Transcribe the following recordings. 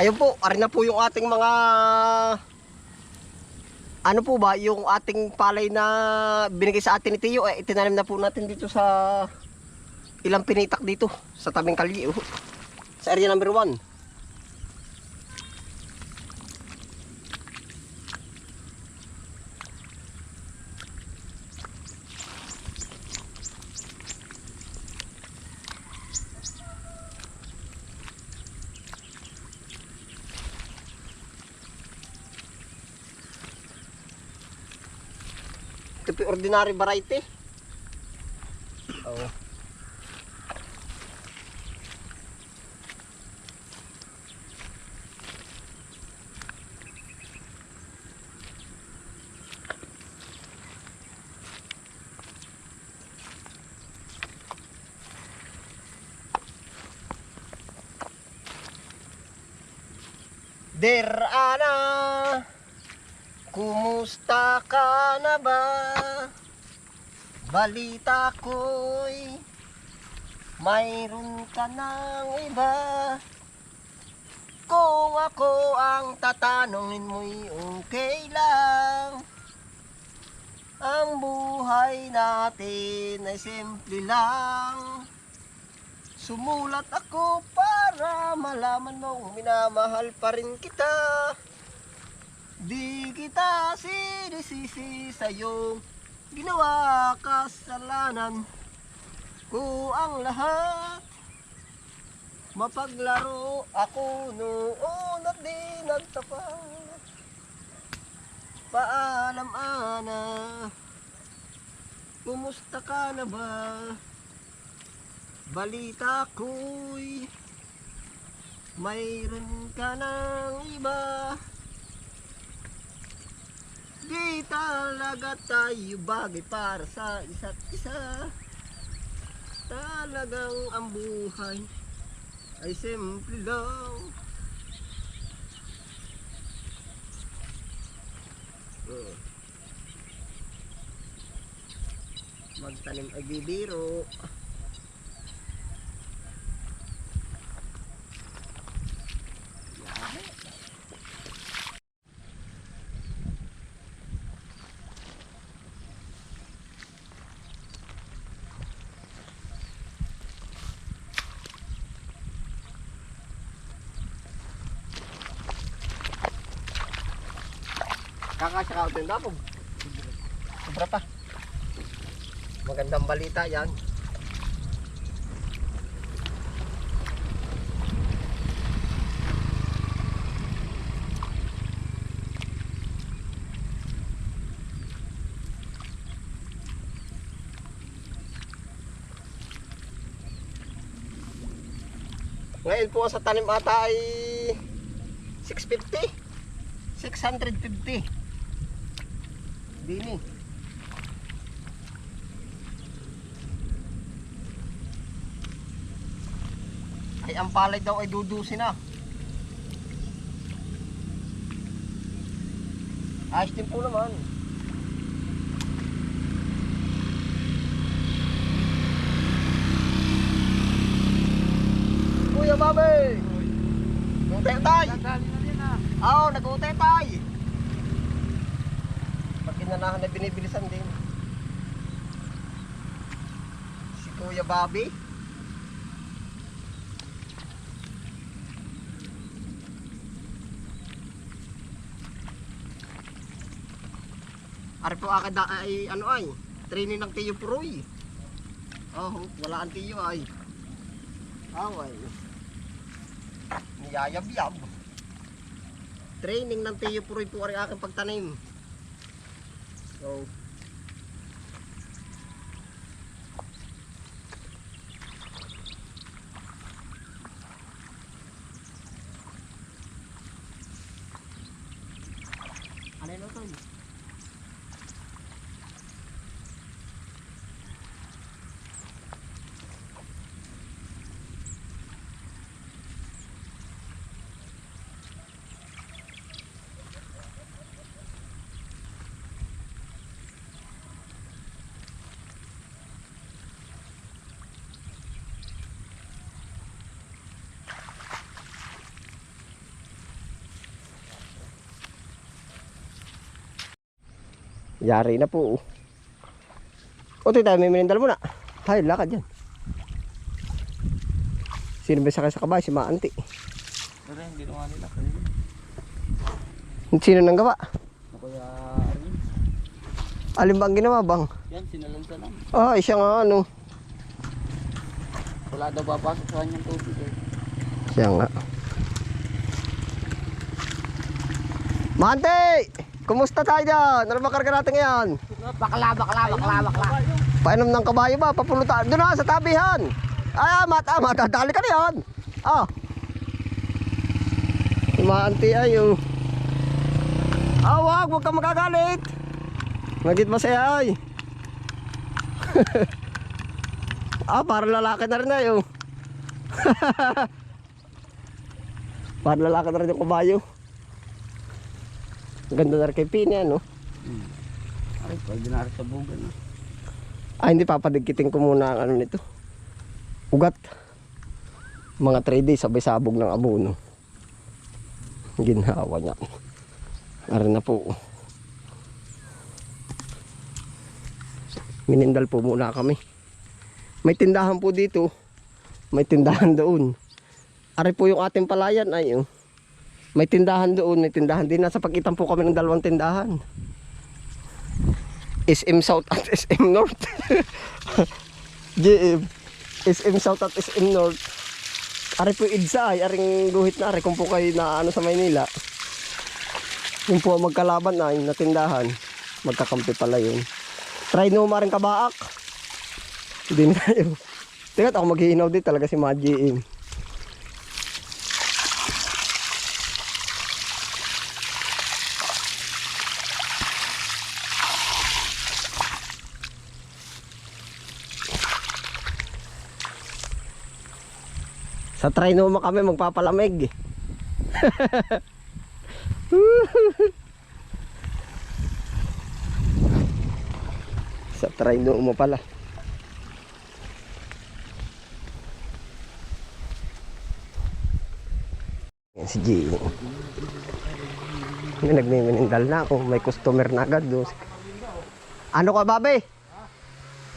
Ayun po, ari na po yung ating mga ano po ba, yung ating palay na binigay sa atin ni Tiyo, eh, itinanim na po natin dito sa ilang pinitak dito sa tabing kalye. oh. Sa area number 1. Ordinary variety. Oo. Der Ana, kumusta ka na ba? Balita ko'y mayroon ka ng iba. Kung ako ang tatanungin mo'y okay lang. Ang buhay natin ay simple lang. Sumulat ako para malaman mong minamahal pa rin kita. Di kita sinisisi sa iyong ginawa kasalanan ko ang lahat. Mapaglaro ako noon at di nagtapat. Paalam ana, kumusta ka na ba? Balita ko'y mayroon ka ng iba. Di talaga tayo bagay para sa isa't isa. Talagang ang buhay ay simple lang. Oh. Magtanim ay bibiro. Kakasya ka ito yung dabog. Sobra pa. Magandang balita yan. Ngayon po sa tanim ata ay 650. 650. Dini. Ay ang palay daw ay dudusi na. Ayos din po naman. Kuya Babe! Utay tay! Oo, nag-utay tay! Pag inanahan na binibilisan din. Si Kuya Bobby. Ari po akad ay ano ay training ng Tiyo Puroy. Oh, wala ang Tiyo ay. Away. Niyayab-yab. Training ng Tiyo Puroy po ari aking pagtanim. So, ano yun ito? Yari na po. O, tayo may minindal muna. Hay, lakad yan. Sino ba sakay sa kabay? Si Maanti. Pero yung ginawa nila kanina. Sino nang gawa? Na Kuya Arvin. Alin ba ang ginawa bang? Yan, sinalansa lang. Ah, siya nga ano. Wala daw papasok sa kanyang tubig eh. Siya nga. Mante! Kumusta tayo dyan? Ano ba karga natin ngayon? Bakla, bakla, bakla, bakla. Painom ng kabayo ba? Papulutan. Doon na, sa tabihan. Ay, ah, mata, matadali ka na yan. Ah. Si Mante ay oh. Ah, wag, huwag ka magagalit. Magit masaya ay. ah, para lalaki na rin ay oh. para lalaki na rin yung kabayo. Ganda na rin kay Pini, ano? Ay, pwede na rin sa bugan na. Ah, hindi papadigkitin ko muna ang ano nito. Ugat. Mga 3 days sabay sabog ng abono. Ginhawa niya. Ara na po. Minindal po muna kami. May tindahan po dito. May tindahan doon. Ari po yung ating palayan ay oh. May tindahan doon, may tindahan din. Nasa pagitan po kami ng dalawang tindahan. SM South at SM North. GM. SM South at SM North. Ari po idsa ay aring guhit na ari kung po kayo na ano sa Maynila. Yung po magkalaban na yung natindahan. Magkakampi pala yun. Try no maring kabaak. Hindi na tayo. Tingnan ako maghihinaw din talaga si mga GM. Sa Trinoma kami magpapalamig. Sa Trinoma pala. Yan si Gino. May nagmiminindal na ako. May customer na agad. doon. Ano ka, babe?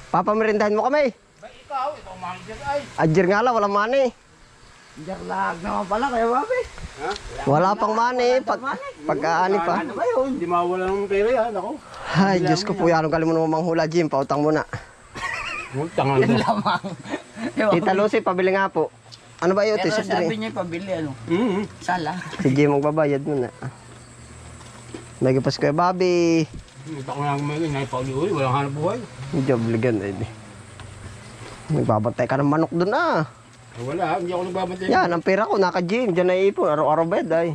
Papamerindahan mo kami? Ba, ikaw, ikaw manager ay. Adjer nga lang, walang money. Jarlag naman pala kayo, babe. Wala pang money. Pag, pagkaani pa. Ano ba yun? Hindi mawala ng pera yan, ako. Ay, Diyos ko po, yan. Galing mo naman manghula, Jim. Pautang mo na. Tangan Yan lamang. Tita Lucy, pabili nga po. Ano ba yun? Pero Tis sabi niya pabili, ano? Mm-hmm. Sala. Si Jim magbabayad muna. May kapas ko, Bobby. Ito ko lang may naipag-iuli, walang hanap buhay. Medyo obligan eh. Nagbabantay ka ng manok doon ah. Eh, Wala, hindi ako nagbabantay. Yan, ang pera ko, naka-gym. Diyan na ipon. Araw-araw bed ay.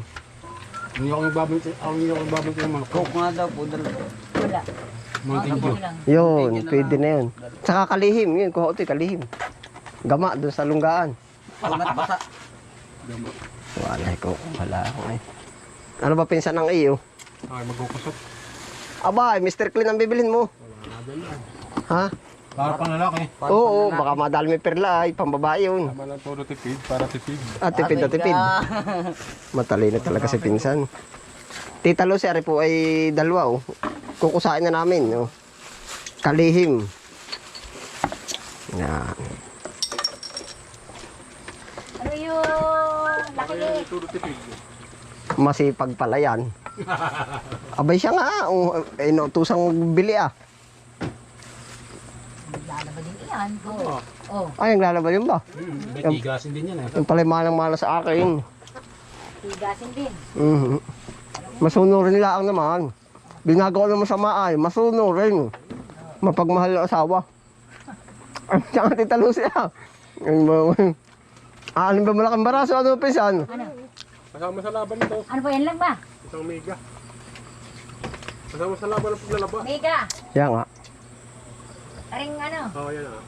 Hindi ako nagbabantay, ako hindi ako nagbabantay ng mga Coke nga daw po, dalawa. Wala. mga tingyo. Yun, pwede na yun. Tsaka kalihim, yun. Kuha ko kalihim. Gama doon sa lunggaan. Pamat basa. Wala ko, wala ako eh. Ano ba pinsan ng iyo? Ay, magkukusot. Aba, Mr. Clean ang bibilhin mo. Ha? Para pang lalaki. Oo, baka madali may perla ay pambabae yun. Tama lang todo tipid, para tipid. At tipid na tipid. Matalino talaga si pinsan. Tita Lucy, ari po ay dalawa oh. Kukusain na namin. Oh. Kalihim. Yan. Ano yung laki Todo tipid. Masipag pala yan. Abay siya nga. Oh, eh, inutusang bili ah. Iyan. Oo. Oh. Ay, ang lalaban yun ba? Hmm, may tigasin din yan eh. Yung pala malang-mala sa akin. Tigasin din. Mhm. Masunurin lang naman. Binagawa ng masama ay, masunurin. Mapagmahal ng asawa. Ay, tsaka tita Lucy ah. Ay. Ah, alin ba malaking baraso? Ano pisan? Ano? Kasama sa laban ito, Ano ba yan lang ba? isang mega. Kasama sa laban ng paglalaba. Mega. Yan nga. Aring ano? Oo, oh, yan ah.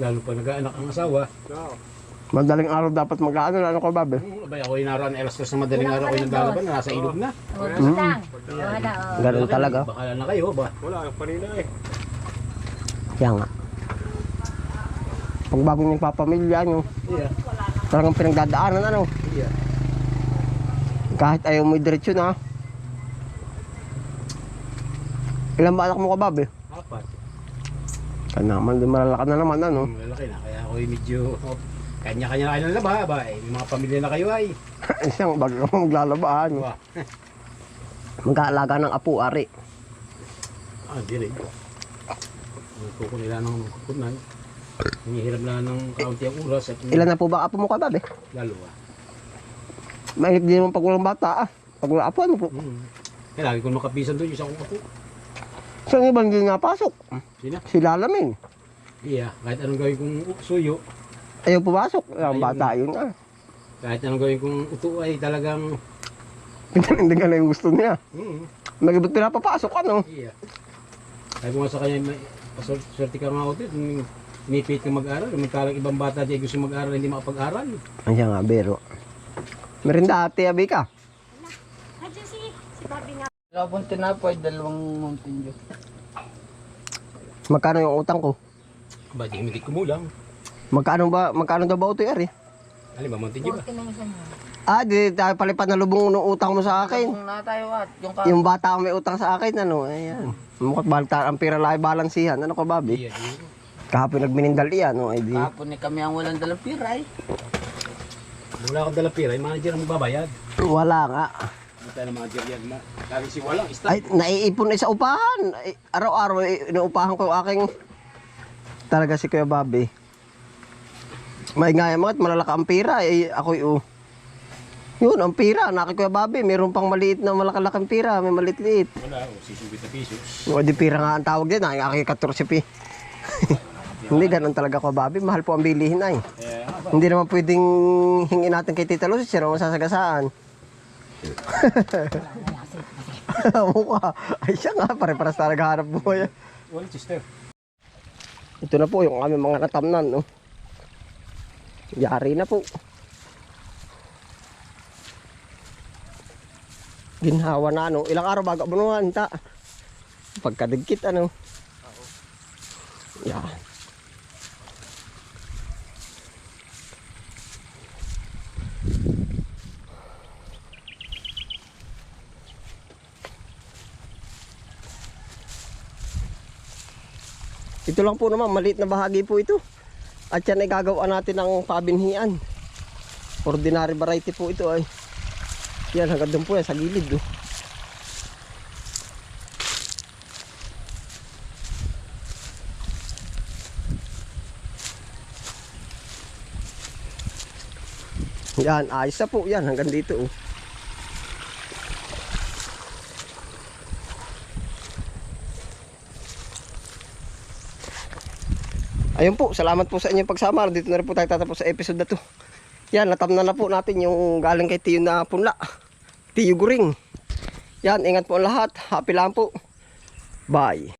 Lalo pa nag-aanak ang asawa. Oo. Madaling araw dapat mag-ano, ano ka babe? Abay, ako inaran elas sa madaling araw ko yung lalaban, nasa ilog na. Oh, butang. Wala. Oh. Ganun talaga. Baka na kayo ba? Wala, kanina eh. Yan nga. Pag bago niyang papamilya nyo, Iya. talagang pinagdadaanan ano. Iya. Kahit ayaw mo diretsyo na. Ilan ba anak mo ka, Bob? Eh? Apat. Ka naman, di malalaka na naman ano. Malalaki na. Kaya ako medyo... Kanya-kanya na kayo ng laba. Ba, eh, may mga pamilya na kayo ay. Isang bago ka maglalabaan. Diba? Magkaalaga ng apo, ari. Ah, di rin. Nagkuko nila ng kukunan. Hinihiram na ng kaunti ang oras at Ilan na po ba apo mo ka, Bob? Eh? dalawa. Mahirap din naman pag walang bata ah. Pag wala apo, ano po? Hmm. Kaya lagi ko makapisan doon yung isa kong ako. Saan ibang hindi nga pasok? Sina? Si Lalamin. Iya, kahit anong gawin kong suyo, Ayaw pumasok. Ang Ayaw. bata yun ah. kahit anong gawin kong uto ay talagang... Hindi ka na yung gusto niya. Hmm. Magibot pinapapasok ano. Iya. Sabi ko nga sa kanya, may paswerte ka nga ako dito. Inipit ka mag-aral. Magkalang ibang bata di gusto mag-aral, hindi makapag-aral. Ayan nga, bero. Merinda ate, abi ka. Nandiyan si, si Bobby nga. Dalawang tinapay, dalawang Mountain Dew. Magkano yung utang ko? Ba, di hindi kumulang. Magkano ba, magkano daw ba ito yari? Alin ba, Mountain Dew ba? 40 na yung isa niya. Ah, di tayo palipat na lubong ng utang mo sa akin. Kung na tayo at yung ka... Yung bata ang may utang sa akin, ano, ayan. Mukhang balta ang pira lahi balansihan. Ano ka, Bobby? Iya, di. Kahapon nagminindal iyan, no, ay di. Kapon ni kami ang walang dalang pira eh. Wala akong dala pira, yung manager ang magbabayad. Wala nga. Hindi tayo ng manager yan. Ma. Lagi si walang staff. Ay, naiipon na sa upahan. Araw-araw, eh, inuupahan ko yung aking... Talaga si Kuya Bobby. May nga yung mga malalaka ang pira. Eh, ako yung... Yun, ang pira. Naki Kuya Bobby. Meron pang maliit na malakalakang pira. May maliit-liit. Wala, o, 60 na pisos. O, di pira nga ang tawag din. Ay, aking 14 pi. Hindi, ganun talaga Kuya Bobby. Mahal po ang bilihin ay. Hindi naman pwedeng hingin natin kay Tita Lucy. Siya naman sasagasaan. Mukha. Ay, siya nga. Pare-paras talaga hanap buhay. Wala, sister. Ito na po yung aming mga natamnan, no. Yari na po. Ginhawa na, no. Ilang araw bago bunuhan, ta. Pagkadigkit, ano. Yan. Ito lang po naman, maliit na bahagi po ito. At yan ay gagawa natin ng pabinhian. Ordinary variety po ito ay. Yan, hanggang doon po yan sa gilid. Oh. Yan, ayos na po yan hanggang dito. Oh. Ayun po, salamat po sa inyong pagsama. Dito na rin po tayo tatapos sa episode na to. Yan, natamna na po natin yung galing kay Tiyo na punla. Tiyo Guring. Yan, ingat po lahat. Happy lang po. Bye.